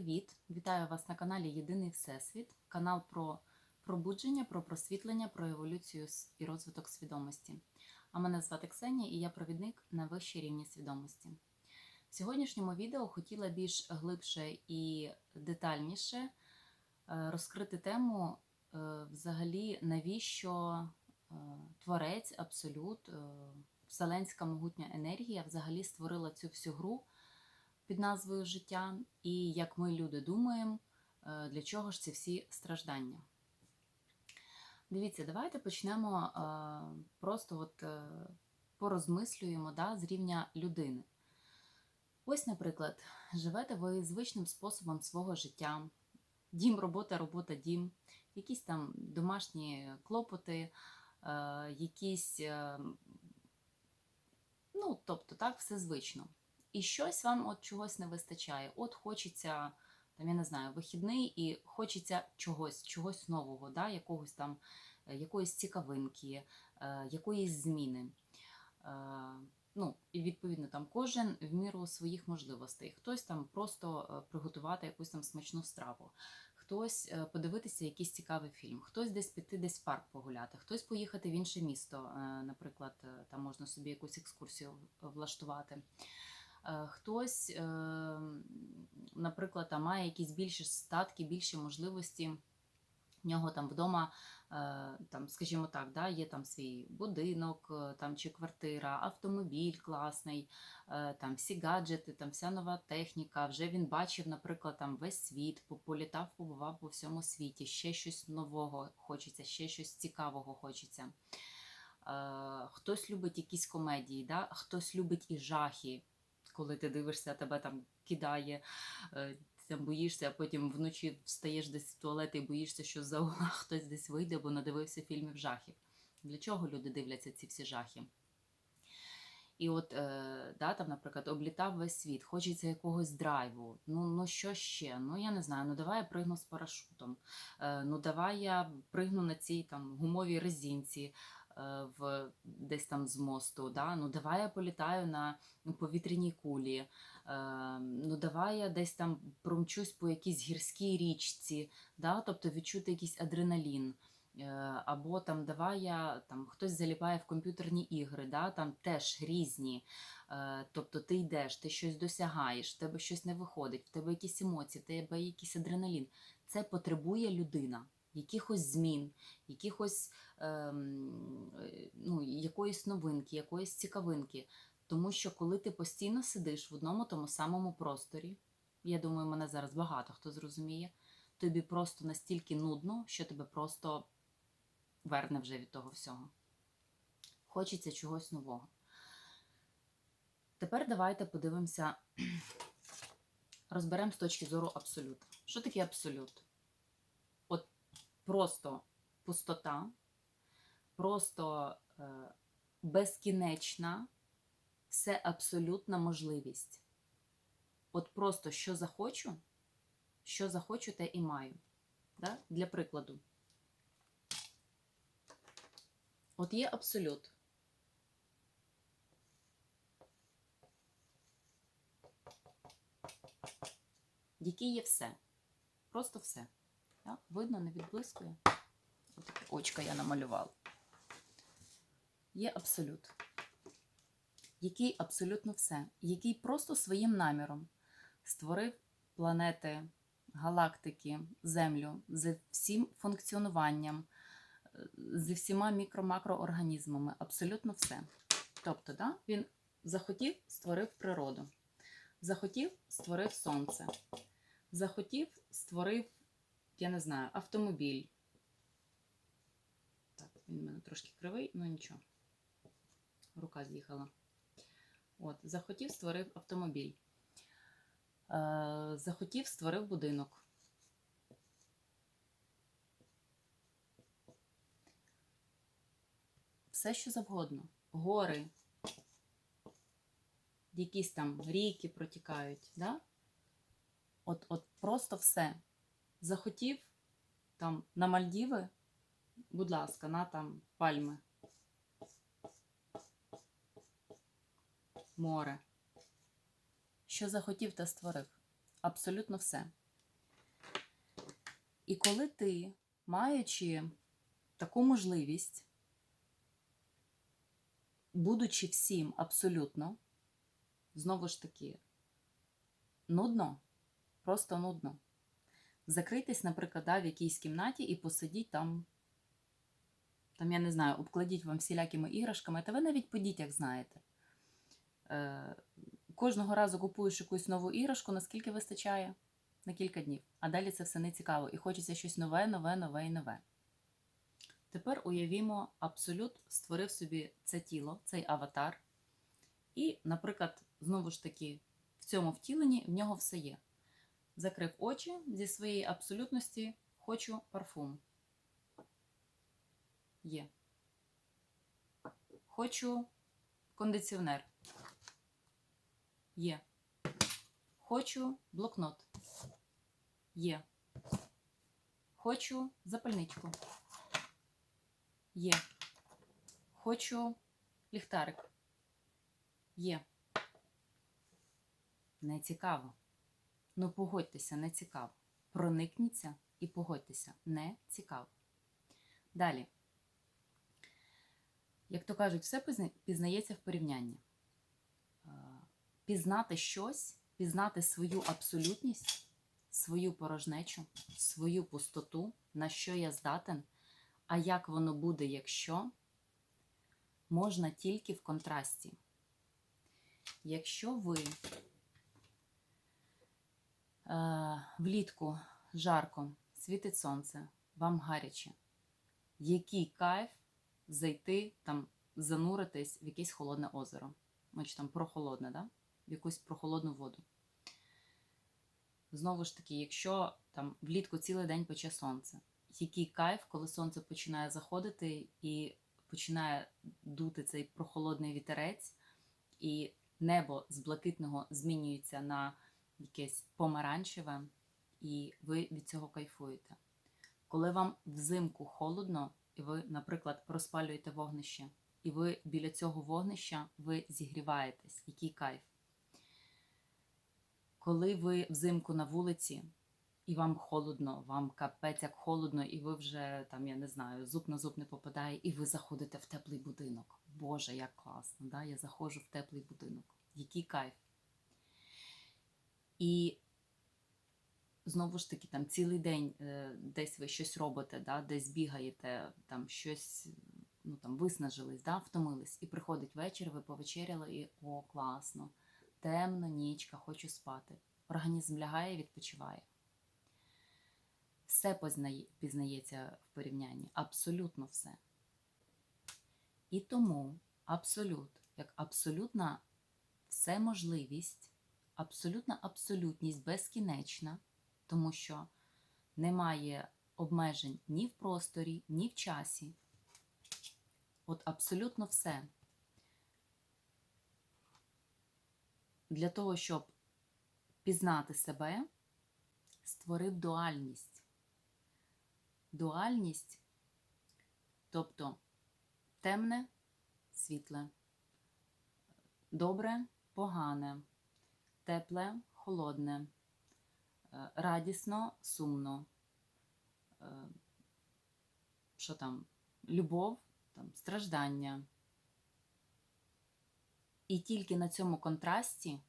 привіт! Вітаю вас на каналі Єдиний Всесвіт, канал про пробудження, про просвітлення, про еволюцію і розвиток свідомості. А мене звати Ксенія і я провідник на вищій рівні свідомості. В сьогоднішньому відео хотіла більш глибше і детальніше е, розкрити тему е, взагалі, навіщо е, творець, абсолют, вселенська могутня енергія взагалі створила цю всю гру під назвою Життя, і як ми, люди, думаємо, е, для чого ж ці всі страждання. Дивіться, давайте почнемо е, просто от, е, порозмислюємо да, з рівня людини. Ось, наприклад, живете ви звичним способом свого життя, дім, робота, робота, дім, якісь там домашні клопоти, якісь, ну, тобто, так, все звично. І щось вам от чогось не вистачає. От хочеться, там, я не знаю, вихідний, і хочеться чогось, чогось нового, да? якогось там, е, якоїсь цікавинки, е, якоїсь зміни. Е, Ну, і відповідно там кожен в міру своїх можливостей. Хтось там просто приготувати якусь там смачну страву, хтось подивитися якийсь цікавий фільм, хтось десь піти десь в парк погуляти, хтось поїхати в інше місто. Наприклад, там можна собі якусь екскурсію влаштувати. Е, Хтось, е, наприклад, там має якісь більші статки, більші можливості. В нього там вдома, е, там, скажімо так, да, є там свій будинок там, чи квартира, автомобіль класний, там всі гаджети, там вся нова техніка. Вже він бачив, наприклад, там весь світ, політав, побував по всьому світі, ще щось нового хочеться, ще щось цікавого хочеться. Хтось любить якісь комедії, да? хтось любить і жахи, коли ти дивишся, тебе там кидає, е, там боїшся, а потім вночі встаєш десь в туалет і боїшся, що за угла хтось десь вийде, бо надивився фільмів жахів. Для чого люди дивляться ці всі жахи? І от, е, да, там, наприклад, облітав весь світ, хочеться якогось драйву. Ну, ну що ще? Ну я не знаю. Ну давай я пригну з парашутом. Е, ну давай я пригну на цій там гумовій резинці в десь там з мосту. Да? Ну давай я політаю на ну, повітряній кулі. Е, ну давай я десь там промчусь по якійсь гірській річці, да? тобто відчути якийсь адреналін. Е, Або там давай я там хтось заліпає в комп'ютерні ігри, да? там теж різні. Е, Тобто ти йдеш, ти щось досягаєш, в тебе щось не виходить, в тебе якісь емоції, в тебе якийсь адреналін. Це потребує людина, якихось змін, якихось ем, е, ну, якоїсь новинки, якоїсь цікавинки. Тому що коли ти постійно сидиш в одному тому самому просторі, я думаю, мене зараз багато хто зрозуміє, тобі просто настільки нудно, що тебе просто верне вже від того всього. Хочеться чогось нового. Тепер давайте подивимося, розберемо з точки зору абсолюта. Що таке абсолют? Просто пустота, просто е, безкінечна, все абсолютна можливість. От просто що захочу, що захочу, те і маю. Да? Для прикладу. От є абсолют. Який є все. Просто все. Так? Видно, не відблискує. Отаке очко я намалювала. Є абсолют. Який абсолютно все. Який просто своїм наміром створив планети, галактики, Землю з всім функціонуванням, е, зі всіма мікро-макроорганізмами. Абсолютно все. Тобто, да, він захотів, створив природу. Захотів, створив сонце. Захотів, створив, я не знаю, автомобіль. Так, він у мене трошки кривий, ну нічого. Рука з'їхала. От, захотів, створив автомобіль. Е, захотів, створив будинок. Все, що завгодно. Гори, якісь там ріки протікають, да? От, от просто все. Захотів там на Мальдіви, будь ласка, на там пальми. Море. Що захотів та створив. Абсолютно все. І коли ти, маючи таку можливість, будучи всім абсолютно, знову ж таки, нудно, просто нудно. Закрийтесь, наприклад, да, в якійсь кімнаті і посидіть там, там, я не знаю, обкладіть вам всілякими іграшками, та ви навіть по дітях знаєте. Е, кожного разу купуєш якусь нову іграшку, наскільки вистачає? На кілька днів. А далі це все не цікаво. І хочеться щось нове, нове, нове і нове. Тепер уявімо, абсолют створив собі це тіло, цей аватар. І, наприклад, знову ж таки, в цьому втіленні в нього все є. Закрив очі зі своєї абсолютності, хочу парфум. Є. Хочу кондиціонер. Є. Хочу блокнот. Є. Хочу запальничку. Є. Хочу ліхтарик. Є. Не цікаво. Ну, погодьтеся, не цікаво. Проникніться і погодьтеся, не цікаво. Далі. Як то кажуть, все пізнається в порівнянні. Е, Пізнати щось, пізнати свою абсолютність, свою порожнечу, свою пустоту, на що я здатен, а як воно буде, якщо, можна тільки в контрасті. Якщо ви влітку жарко, світить сонце, вам гаряче, який кайф зайти, там, зануритись в якесь холодне озеро, ну, там прохолодне, да? в якусь прохолодну воду. Знову ж таки, якщо там влітку цілий день пече сонце, який кайф, коли сонце починає заходити і починає дути цей прохолодний вітерець, і небо з блакитного змінюється на якесь помаранчеве, і ви від цього кайфуєте. Коли вам взимку холодно, і ви, наприклад, розпалюєте вогнище, і ви біля цього вогнища ви зігріваєтесь, який кайф. Коли ви взимку на вулиці, і вам холодно, вам капець як холодно, і ви вже там, я не знаю, зуб на зуб не попадає, і ви заходите в теплий будинок. Боже, як класно! Да? Я заходжу в теплий будинок. Який кайф. І знову ж таки, там цілий день е, десь ви щось робите, да? десь бігаєте, там щось ну, там, виснажились, да? втомились. І приходить вечір, ви повечеряли, і о, класно, темно, нічка, хочу спати. Організм лягає, відпочиває. Все познає, пізнається в порівнянні, абсолютно все. І тому абсолют, як абсолютна всеможливість, абсолютна абсолютність безкінечна, тому що немає обмежень ні в просторі, ні в часі. От абсолютно все. Для того, щоб пізнати себе, створив дуальність. Дуальність, тобто темне, світле, добре, погане, тепле, холодне, е, радісно, сумно. е, Що там? Любов, там, страждання. І тільки на цьому контрасті,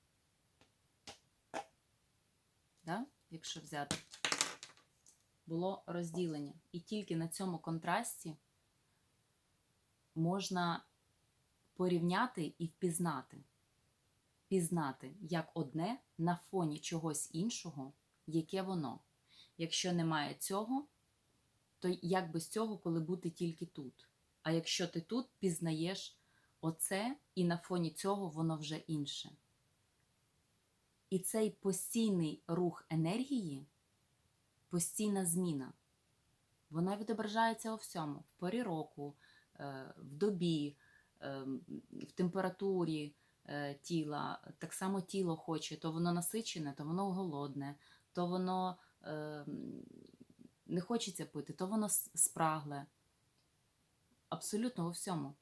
да, якщо взяти, було розділення. І тільки на цьому контрасті можна порівняти і впізнати. Пізнати як одне на фоні чогось іншого, яке воно. Якщо немає цього, то як без цього, коли бути тільки тут? А якщо ти тут пізнаєш оце, і на фоні цього воно вже інше. І цей постійний рух енергії, постійна зміна, вона відображається у всьому: в порі року, е, в добі, е, в температурі тіла. Так само тіло хоче, то воно насичене, то воно голодне, то воно е, не хочеться пити, то воно спрагле. Абсолютно у всьому.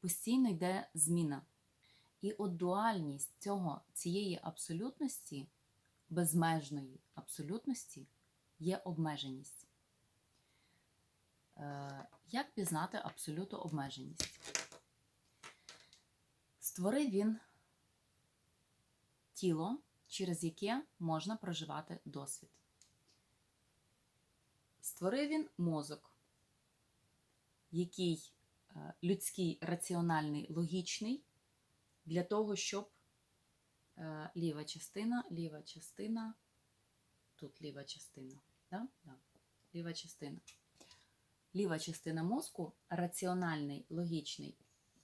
Постійно йде зміна. І от дуальність цього, цієї абсолютності, безмежної абсолютності, є обмеженість. Е, Як пізнати абсолюту обмеженість? Створив він тіло, через яке можна проживати досвід. Створив він мозок, який е, людський, раціональний, логічний, для того, щоб е, ліва частина, ліва частина, тут ліва частина, да? Да. ліва частина. Ліва частина мозку раціональний, логічний.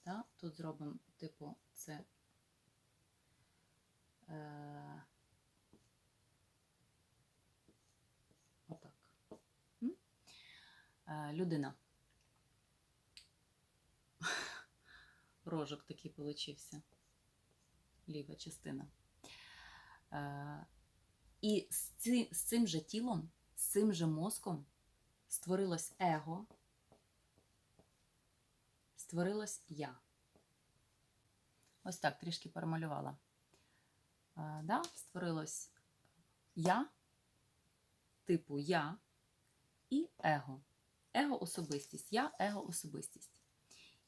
Да? Тут зробимо, типу, це. Е, отак. Е, людина. Рожок такий получився. Ліва частина. Е, і з, ці, з цим же тілом, з цим же мозком створилось его, створилось я. Ось так трішки перемалювала. Да, створилось я, типу я і его. Его особистість. Я, его особистість.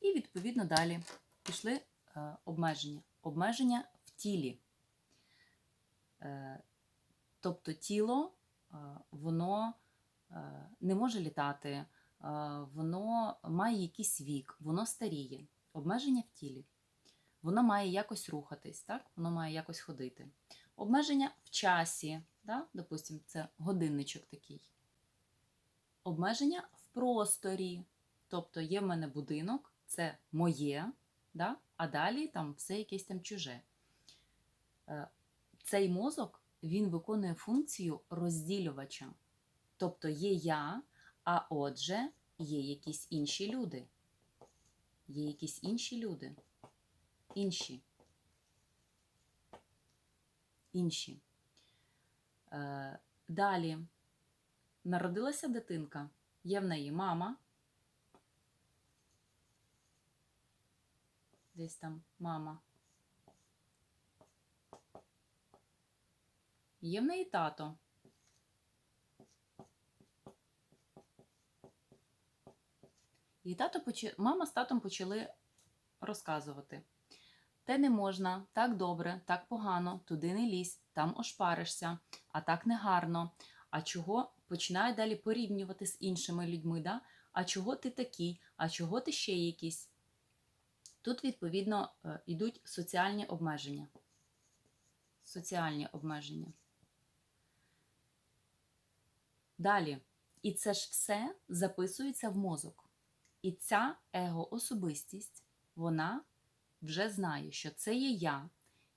І відповідно далі пішли е, обмеження. Обмеження в тілі. Е, тобто тіло, е, воно не може літати, воно має якийсь вік, воно старіє. Обмеження в тілі. Воно має якось рухатись, так? воно має якось ходити. Обмеження в часі, да? допустимо, це годинничок такий. Обмеження в просторі. Тобто є в мене будинок, це моє, да? а далі там все якесь там чуже. Е, Цей мозок він виконує функцію розділювача. Тобто є я, а отже, є якісь інші люди. Є якісь інші люди. Інші. Інші. Е, далі народилася дитинка, є в неї мама. Десь там мама. Є в неї тато. І тато поч... мама з татом почали розказувати. Те не можна, так добре, так погано, туди не лізь, там ошпаришся, а так не гарно. А чого починають далі порівнювати з іншими людьми? Да? А чого ти такий? А чого ти ще якийсь? Тут, відповідно, е, йдуть соціальні обмеження. Соціальні обмеження. Далі. І це ж все записується в мозок. І ця его-особистість, вона вже знає, що це є я.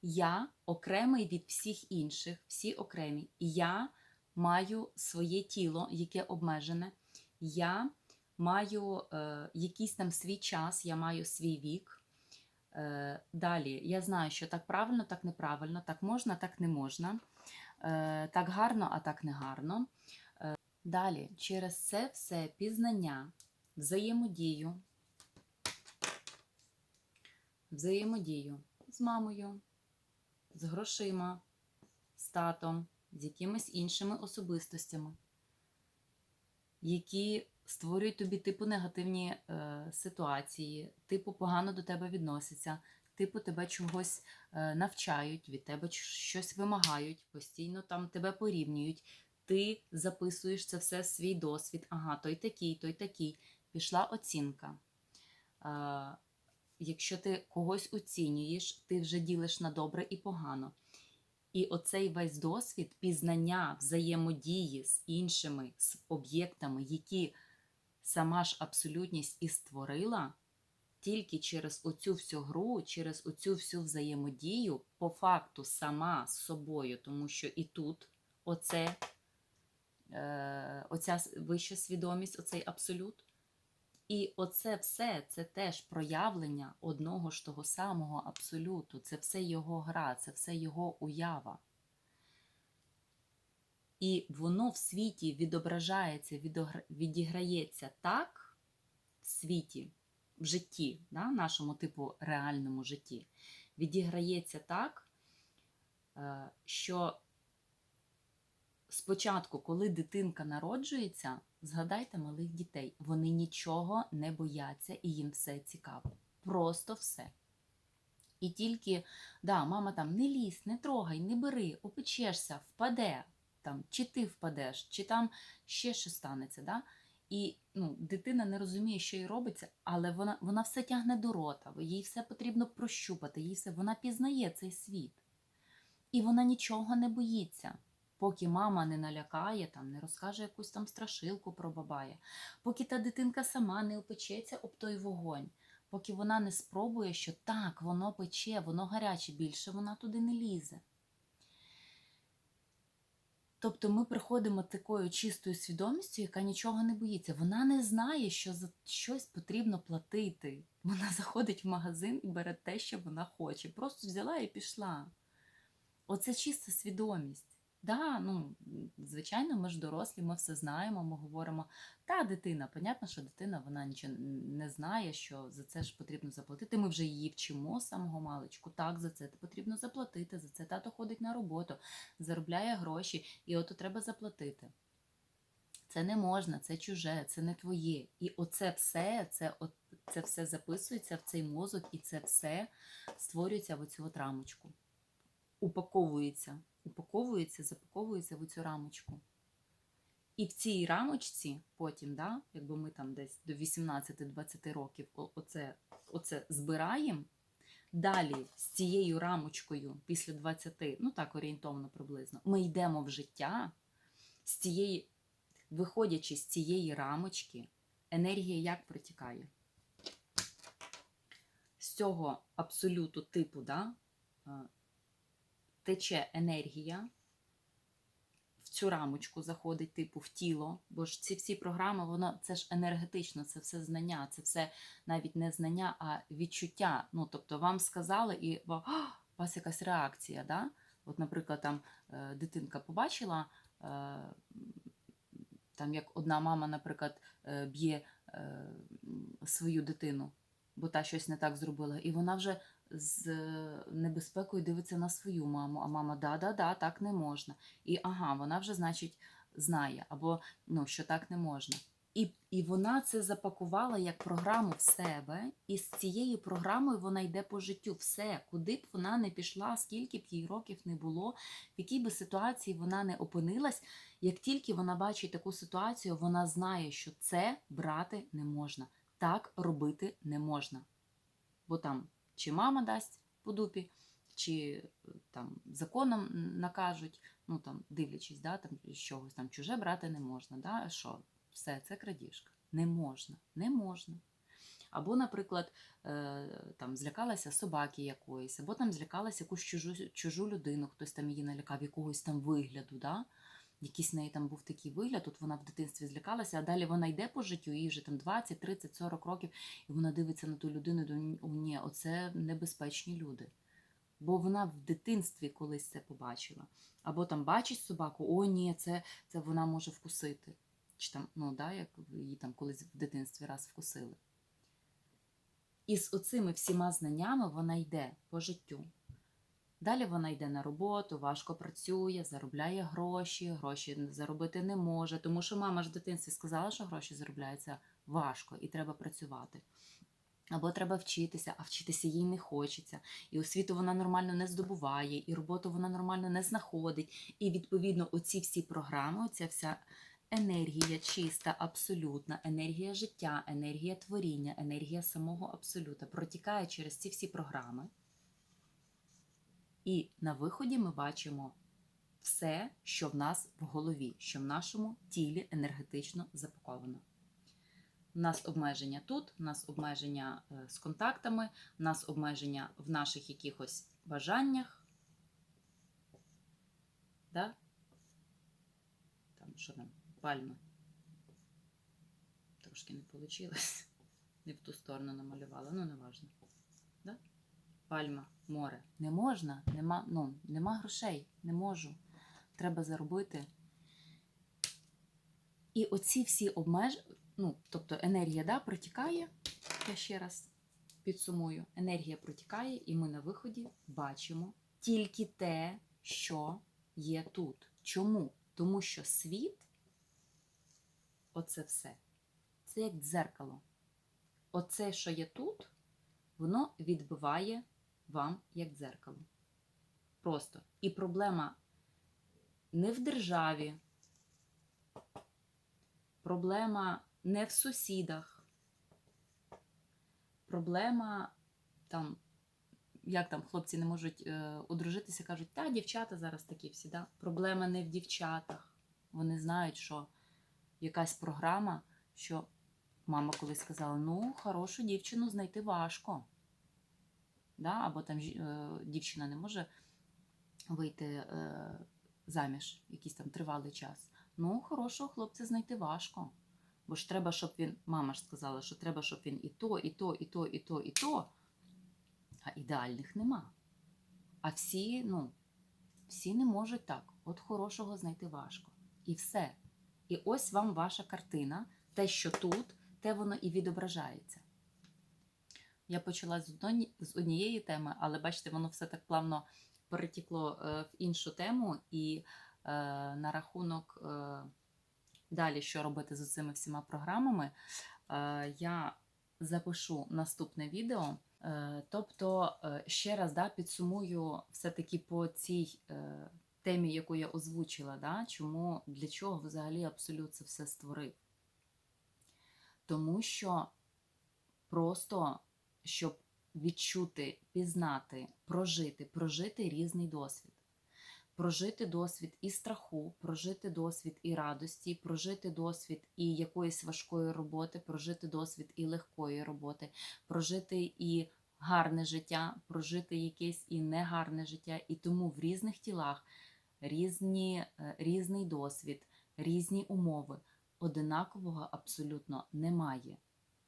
Я окремий від всіх інших, всі окремі. Я маю своє тіло, яке обмежене. Я маю е, якийсь там свій час, я маю свій вік. Е, Далі я знаю, що так правильно, так неправильно, так можна, так не можна, е, так гарно, а так не гарно. Е, Далі, через це все пізнання, взаємодію, взаємодію з мамою, з грошима, з татом, з якимись іншими особистостями, які створюють тобі типу негативні е, ситуації, типу погано до тебе відносяться, типу тебе чогось е, навчають, від тебе щось вимагають, постійно там тебе порівнюють. Ти записуєш це все свій досвід. Ага, той такий, той такий. Пішла оцінка. Якщо ти когось оцінюєш, ти вже ділиш на добре і погано. І оцей весь досвід пізнання взаємодії з іншими з об'єктами, які сама ж абсолютність і створила, тільки через оцю всю гру, через оцю всю взаємодію, по факту сама з собою, тому що і тут оце, е, оця вища свідомість, оцей абсолют. І оце все це теж проявлення одного ж того самого абсолюту. Це все його гра, це все його уява. І воно в світі відображається, відіграється так в світі, в житті, да, нашому типу реальному житті, відіграється так, е, що спочатку, коли дитинка народжується, згадайте малих дітей. Вони нічого не бояться і їм все цікаво. Просто все. І тільки, да, мама там не лізь, не трогай, не бери, опечешся, впаде, там, чи ти впадеш, чи там ще що станеться. Да? І ну, дитина не розуміє, що їй робиться, але вона, вона все тягне до рота, їй все потрібно прощупати, їй все, вона пізнає цей світ. І вона нічого не боїться, поки мама не налякає, там, не розкаже якусь там страшилку про бабая, поки та дитинка сама не опечеться об той вогонь, поки вона не спробує, що так, воно пече, воно гаряче, більше вона туди не лізе. Тобто ми приходимо такою чистою свідомістю, яка нічого не боїться. Вона не знає, що за щось потрібно платити. Вона заходить в магазин і бере те, що вона хоче. Просто взяла і пішла. Оце чиста свідомість. Да, ну, звичайно, ми ж дорослі, ми все знаємо, ми говоримо, та дитина, понятно, що дитина вона нічого не знає, що за це ж потрібно заплатити. Ми вже її вчимо самого маличку. Так, за це потрібно заплатити, за це тато ходить на роботу, заробляє гроші, і ото треба заплатити. Це не можна, це чуже, це не твоє. І оце все, це, от, це все записується в цей мозок, і це все створюється в оцю от рамочку. Упаковується, упаковується, запаковується в цю рамочку. І в цій рамочці потім, да, якби ми там десь до 18-20 років оце, оце збираємо, далі з цією рамочкою після 20, ну так орієнтовно приблизно, ми йдемо в життя, з цієї, виходячи з цієї рамочки, енергія як протікає? З цього абсолюту типу, да, е, тече енергія, в цю рамочку заходить, типу, в тіло, бо ж ці всі програми, воно це ж енергетично, це все знання, це все навіть не знання, а відчуття. Ну, тобто вам сказали, і ва- «А, у вас якась реакція. Да? От, наприклад, там е, дитинка побачила, е, там як одна мама, наприклад, е, б'є свою дитину, бо та щось не так зробила, і вона вже з е, небезпекою дивиться на свою маму, а мама да-да-да, так не можна. І ага, вона вже, значить, знає, або ну, що так не можна. І, і вона це запакувала як програму в себе, і з цією програмою вона йде по життю. Все, куди б вона не пішла, скільки б їй років не було, в якій би ситуації вона не опинилась, як тільки вона бачить таку ситуацію, вона знає, що це брати не можна, так робити не можна. Бо там чи мама дасть по дупі, чи е, там законом накажуть, ну там дивлячись, да, там чогось там чуже брати не можна. Да? Що? Все, це крадіжка. Не можна, не можна. Або, наприклад, е, там злякалася собаки якоїсь, або там злякалася якусь чужу, чужу людину, хтось там її налякав, якогось там вигляду. Да? Якийсь в неї там був такий вигляд, от вона в дитинстві злякалася, а далі вона йде по життю, їй вже там 20, 30, 40 років, і вона дивиться на ту людину і думає, ні, оце небезпечні люди. Бо вона в дитинстві колись це побачила. Або там бачить собаку, о, ні, це, це вона може вкусити. Чи там, ну, да, як її там колись в дитинстві раз вкусили. І з оцими всіма знаннями вона йде по життю. Далі вона йде на роботу, важко працює, заробляє гроші, гроші заробити не може, тому що мама ж в дитинстві сказала, що гроші заробляються важко і треба працювати. Або треба вчитися, а вчитися їй не хочеться. І освіту вона нормально не здобуває, і роботу вона нормально не знаходить. І відповідно, оці всі програми, оця вся енергія чиста, абсолютна, енергія життя, енергія творіння, енергія самого абсолюта протікає через ці всі програми. І на виході ми бачимо все, що в нас в голові, що в нашому тілі енергетично запаковано. У нас обмеження тут, у нас обмеження е, з контактами, у нас обмеження в наших якихось бажаннях. Да? Там що там? Пальми. Трошки не вийшло. Не в ту сторону намалювала, ну не важно. Да? Пальма, море. Не можна, нема, ну, нема грошей, не можу. Треба заробити. І оці всі обмеження, ну, тобто енергія да, протікає, я ще раз підсумую, енергія протікає, і ми на виході бачимо тільки те, що є тут. Чому? Тому що світ, оце все, це як дзеркало. Оце, що є тут, воно відбиває вам як дзеркало. Просто. І проблема не в державі, проблема не в сусідах, проблема там, як там хлопці не можуть е, одружитися, кажуть, та дівчата зараз такі всі. Да? Проблема не в дівчатах. Вони знають, що якась програма, що мама колись сказала: ну, хорошу дівчину знайти важко. Да? Або там е, дівчина не може вийти е, заміж якийсь там тривалий час. Ну, хорошого хлопця знайти важко. Бо ж треба, щоб він, мама ж сказала, що треба, щоб він і то, і то, і то, і то, і то. А ідеальних нема. А всі, ну, всі не можуть так. От хорошого знайти важко. І все. І ось вам ваша картина. Те, що тут, те воно і відображається. Я почала з, однієї теми, але бачите, воно все так плавно перетекло е, в іншу тему. І е, на рахунок е, далі, що робити з цими всіма програмами, е, я запишу наступне відео. Е, Тобто, е, ще раз да, підсумую все-таки по цій е, темі, яку я озвучила, да, чому для чого взагалі абсолют це все створив. Тому що просто щоб відчути, пізнати, прожити, прожити різний досвід. Прожити досвід і страху, прожити досвід і радості, прожити досвід і якоїсь важкої роботи, прожити досвід і легкої роботи, прожити і гарне життя, прожити якесь і негарне життя. І тому в різних тілах різні, е, різний досвід, різні умови. Одинакового абсолютно немає.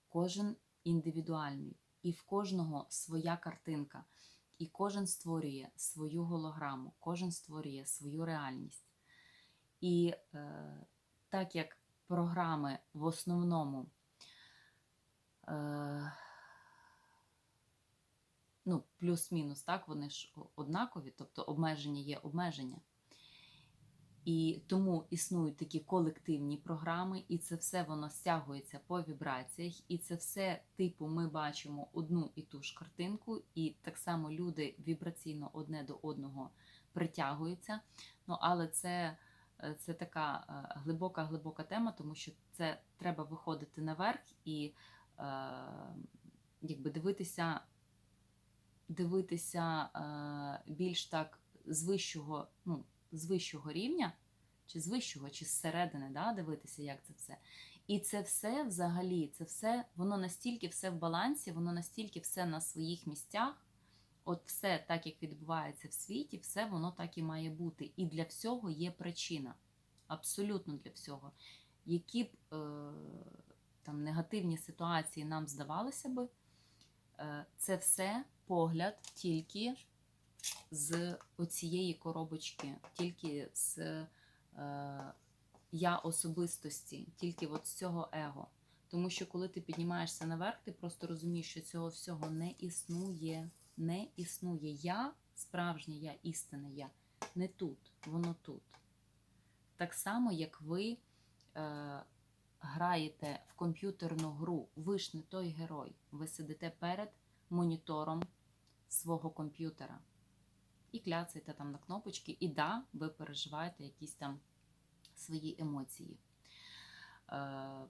Кожен індивідуальний, і в кожного своя картинка. І кожен створює свою голограму, кожен створює свою реальність. І е, так як програми в основному е, ну, плюс-мінус, так, вони ж однакові, тобто обмеження є обмеження. І тому існують такі колективні програми, і це все воно стягується по вібраціях, і це все, типу, ми бачимо одну і ту ж картинку, і так само люди вібраційно одне до одного притягуються. Ну, але це, е, це така глибока глибока тема, тому що це треба виходити наверх і е, якби дивитися, дивитися е, більш так з вищого, ну, з вищого рівня, чи з вищого, чи зсередини, да, дивитися, як це все. І це все взагалі, це все, воно настільки все в балансі, воно настільки все на своїх місцях. От все так, як відбувається в світі, все воно так і має бути. І для всього є причина. Абсолютно для всього. Які б е, там негативні ситуації нам здавалося би, е, це все погляд тільки з оцієї коробочки, тільки з е, я особистості, тільки от з цього его. Тому що коли ти піднімаєшся наверх, ти просто розумієш, що цього всього не існує. Не існує. Я, справжнє я, істинне я, не тут, воно тут. Так само, як ви е, граєте в комп'ютерну гру, ви ж не той герой. Ви сидите перед монітором свого комп'ютера і кляцаєте там на кнопочки, і да, ви переживаєте якісь там свої емоції. Е,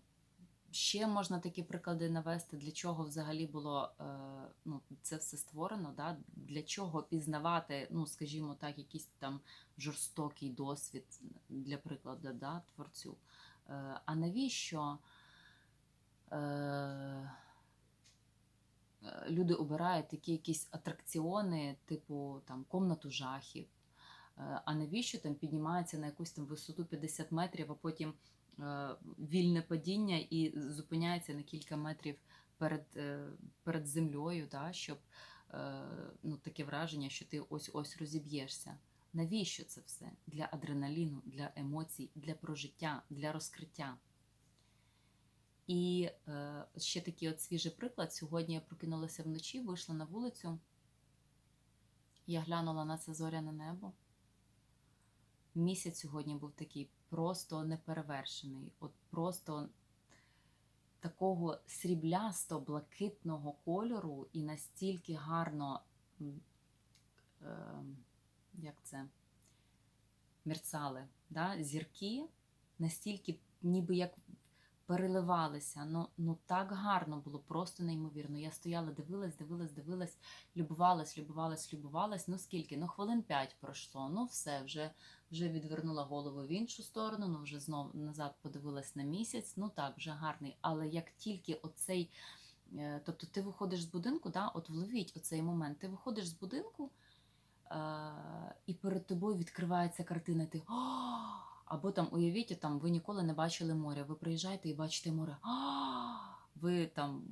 Ще можна такі приклади навести, для чого взагалі було е, ну, це все створено, да? для чого пізнавати, ну, скажімо так, якийсь там жорстокий досвід, для прикладу, да, творцю. Е, а навіщо люди обирають такі якісь атракціони, типу там комнату жахів? Е, а навіщо там піднімається на якусь там висоту 50 метрів, а потім е, вільне падіння і зупиняється на кілька метрів перед е, перед землею, да, щоб ну, таке враження, що ти ось-ось розіб'єшся. Навіщо це все? Для адреналіну, для емоцій, для прожиття, для розкриття. І е, ще такий от свіжий приклад. Сьогодні я прокинулася вночі, вийшла на вулицю, я глянула на це зоряне небо. Місяць сьогодні був такий просто неперевершений. От просто такого сріблясто-блакитного кольору і настільки гарно, е, як це, мерцали, да? зірки, настільки ніби як переливалися. Ну, ну так гарно було, просто неймовірно. Я стояла, дивилась, дивилась, дивилась, любувалась, любувалась, любувалась. Ну скільки? Ну хвилин п'ять пройшло. Ну все, вже, вже відвернула голову в іншу сторону, ну вже знов назад подивилась на місяць. Ну так, вже гарний. Але як тільки оцей. е, Тобто ти виходиш з будинку, да, от вловіть оцей момент. Ти виходиш з будинку, е, і перед тобою відкривається картина. Ти «О!» Або там уявіть, там ви ніколи не бачили моря. Ви приїжджаєте і бачите море. Ви там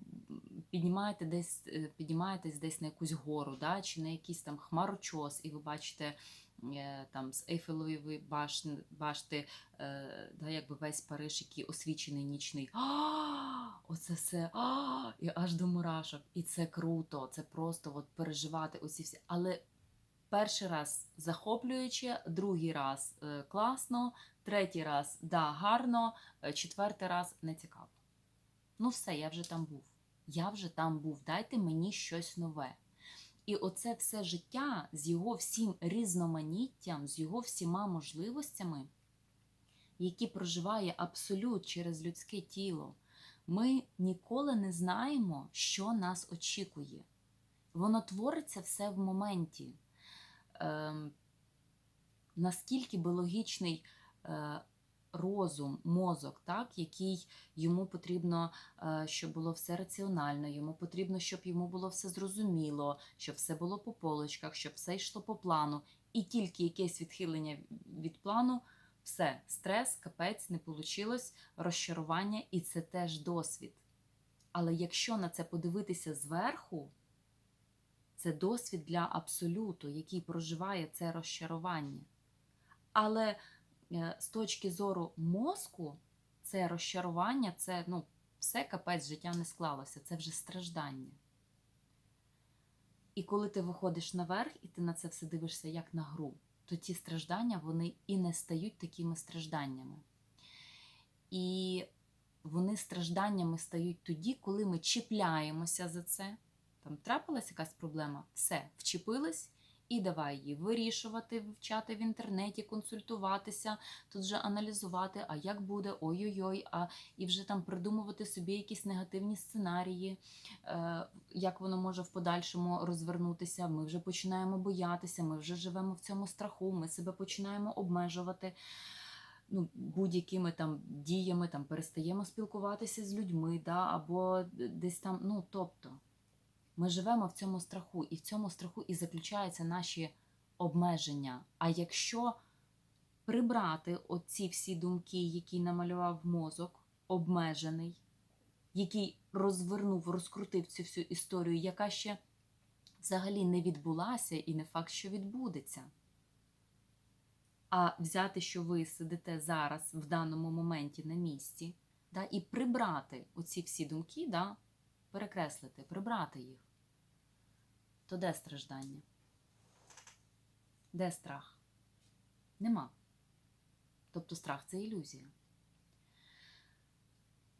піднімаєте десь, е, піднімаєтесь десь на якусь гору, да, чи на якийсь там хмарочос, і ви бачите е, там з Ейфелевої башни, башти, е, да, якби весь Париж, який освічений нічний. Оце все і аж до мурашок. І це круто, це просто от переживати оці всі. Але перший раз захоплююче, другий раз е, класно, третій раз да, гарно, е, четвертий раз не цікаво. Ну все, я вже там був. Я вже там був. Дайте мені щось нове. І оце все життя з його всім різноманіттям, з його всіма можливостями, які проживає абсолют через людське тіло, ми ніколи не знаємо, що нас очікує. Воно твориться все в моменті. Ем, наскільки біологічний е, розум, мозок, так, який йому потрібно, е, щоб було все раціонально, йому потрібно, щоб йому було все зрозуміло, щоб все було по полочках, щоб все йшло по плану. І тільки якесь відхилення від плану, все, стрес, капець, не вийшло, розчарування, і це теж досвід. Але якщо на це подивитися зверху, це досвід для абсолюту, який проживає це розчарування. Але е, з точки зору мозку, це розчарування, це ну, все капець життя не склалося, це вже страждання. І коли ти виходиш наверх і ти на це все дивишся як на гру, то ті страждання вони і не стають такими стражданнями. І вони стражданнями стають тоді, коли ми чіпляємося за це. Там трапилась якась проблема, все, вчепились і давай її вирішувати, вивчати в інтернеті, консультуватися, тут вже аналізувати, а як буде, ой-ой-ой, а і вже там придумувати собі якісь негативні сценарії, е, як воно може в подальшому розвернутися. Ми вже починаємо боятися, ми вже живемо в цьому страху, ми себе починаємо обмежувати. Ну, будь-якими там діями там перестаємо спілкуватися з людьми, да, або десь там, ну тобто. Ми живемо в цьому страху, і в цьому страху і заключаються наші обмеження. А якщо прибрати оці всі думки, які намалював мозок, обмежений, який розвернув, розкрутив цю всю історію, яка ще взагалі не відбулася, і не факт, що відбудеться. А взяти, що ви сидите зараз в даному моменті на місці, да, і прибрати оці всі думки, да, перекреслити, прибрати їх, то де страждання? Де страх? Нема. Тобто страх це ілюзія.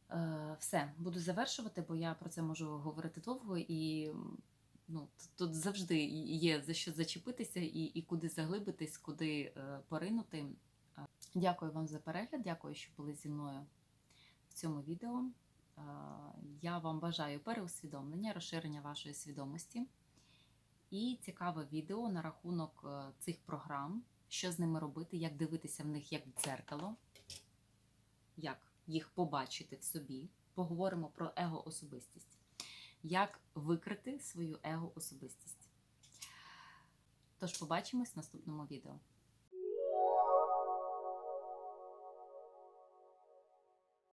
Е, все, буду завершувати, бо я про це можу говорити довго і ну, тут завжди є за що зачепитися і, і куди заглибитись, куди е, поринути. Е, Дякую вам за перегляд, дякую, що були зі мною в цьому відео. Я вам бажаю переусвідомлення, розширення вашої свідомості і цікаве відео на рахунок е, цих програм, що з ними робити, як дивитися в них як дзеркало, як їх побачити в собі. Поговоримо про его-особистість. Як викрити свою его-особистість. Тож побачимось в наступному відео.